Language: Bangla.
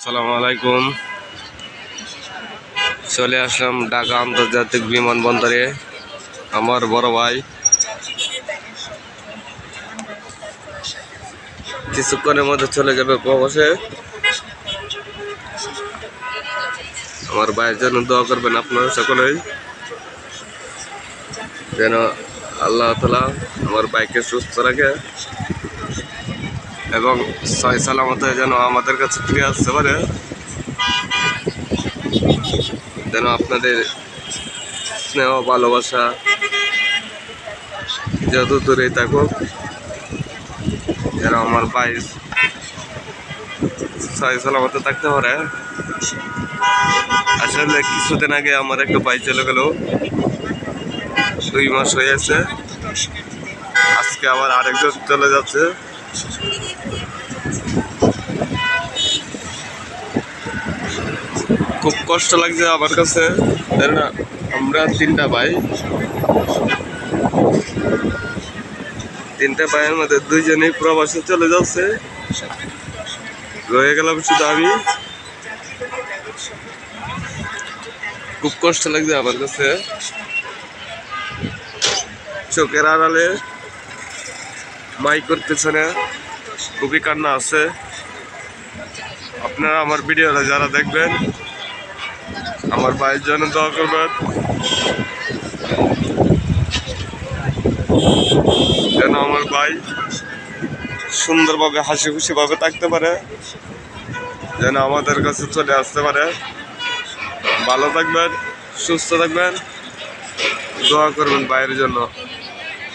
আসসালামু আলাইকুম। চলে আসলাম ঢাকা আন্তর্জাতিক বিমানবন্দরে। আমার বড় ভাই। কিছুক্ষণের মধ্যে চলে যাবে প্রবাসে। আমার ভাইয়ের জন্য দোয়া করবেন আপনারা সকলেই। যেন আল্লাহ তালা আমার বাইকে সুস্থ রাখে। এবং সয় সালামতে যেন আমাদের কাছে ফিরে আসতে পারে। যেন আপনাদের স্নেহ, ভালোবাসা যত দূরেই থাকুক, যেন আমার ভাই সয় সালামতে থাকতে পারে। আসলে কিছুদিন আগে আমার একটা ভাই চলে গেল। দুই মাস হয়ে গেছে। আজকে আবার আরেকজন চলে যাচ্ছে। খুব কষ্ট লাগছে আমার কাছে। কেননা আমরা তিনটা ভাই। তিনটা ভাইয়ের মধ্যে দুইজনেই প্রবাসে চলে যাচ্ছে। রয়ে গেলাম শুধু আমি। খুব কষ্ট লাগছে আমার কাছে। চোখের আড়ালে মাইক পেছনে খুবই কান্না আছে। আপনারা আমার ভিডিওটা যারা দেখবেন, আমার ভাইয়ের জন্য দোয়া করবেন। যেন আমার ভাই সুন্দরভাবে হাসি খুশিভাবে থাকতে পারে, যেন আমাদের কাছে চলে আসতে পারে। ভালো থাকবেন, সুস্থ থাকবেন। দোয়া করবেন ভাইয়ের জন্য।